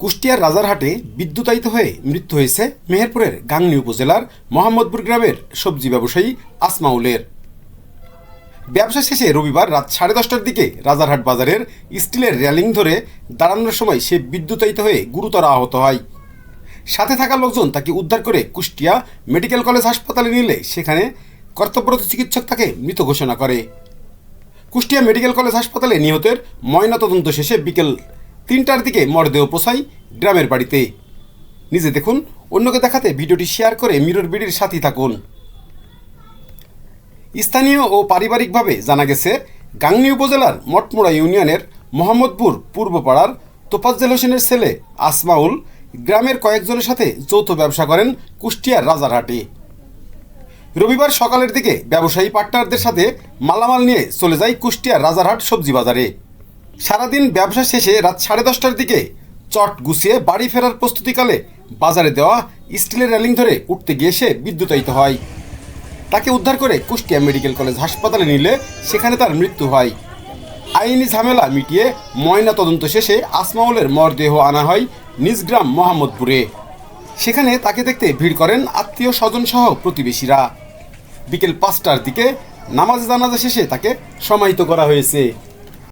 কুষ্টিয়ার রাজারহাটে বিদ্যুতায়িত হয়ে মৃত্যু হয়েছে মেহেরপুরের গাংনী উপজেলার মোহাম্মদপুর গ্রামের সবজি ব্যবসায়ী আসমাউলের। ব্যবসা শেষে রবিবার রাত সাড়ে দশটার দিকে রাজারহাট বাজারের স্টিলের রেলিং ধরে দাঁড়ানোর সময় সে বিদ্যুতায়িত হয়ে গুরুতর আহত হয়। সাথে থাকা লোকজন তাকে উদ্ধার করে কুষ্টিয়া মেডিকেল কলেজ হাসপাতালে নিলে সেখানে কর্তব্যরত চিকিৎসক তাকে মৃত ঘোষণা করে। কুষ্টিয়া মেডিকেল কলেজ হাসপাতালে নিহতের ময়নাতদন্ত শেষে বিকেল তিনটার দিকে মরদেহ পোষায় গ্রামের বাড়িতে। নিজে দেখুন, অন্যকে দেখাতে ভিডিওটি শেয়ার করে মিরর বিডির সাথী থাকুন। স্থানীয় ও পারিবারিকভাবে জানা গেছে, গাংনী উপজেলার মটমোড়া ইউনিয়নের মোহাম্মদপুর পূর্বপাড়ার তোফাজ্জেল হোসেনের ছেলে আসমাউল গ্রামের কয়েকজনের সাথে যৌথ ব্যবসা করেন কুষ্টিয়ার রাজারহাটে। রবিবার সকালের দিকে ব্যবসায়ী পার্টনারদের সাথে মালামাল নিয়ে চলে যায় কুষ্টিয়ার রাজারহাট সবজি বাজারে। সারাদিন ব্যবসা শেষে রাত সাড়ে দশটার দিকে চট গুছিয়ে বাড়ি ফেরার প্রস্তুতিকালে বাজারে দেওয়া স্টিলের রেলিং ধরে উঠতে গিয়ে সে বিদ্যুতায়িত হয়। তাকে উদ্ধার করে কুষ্টিয়া মেডিকেল কলেজ হাসপাতালে নিলে সেখানে তার মৃত্যু হয়। আইনি ঝামেলা মিটিয়ে ময়না তদন্ত শেষে আসমাউলের মরদেহ আনা হয় নিজগ্রাম মোহাম্মদপুরে। সেখানে তাকে দেখতে ভিড় করেন আত্মীয় স্বজন সহ প্রতিবেশীরা। বিকেল পাঁচটার দিকে নামাজ জানাজা শেষে তাকে সমাহিত করা হয়েছে।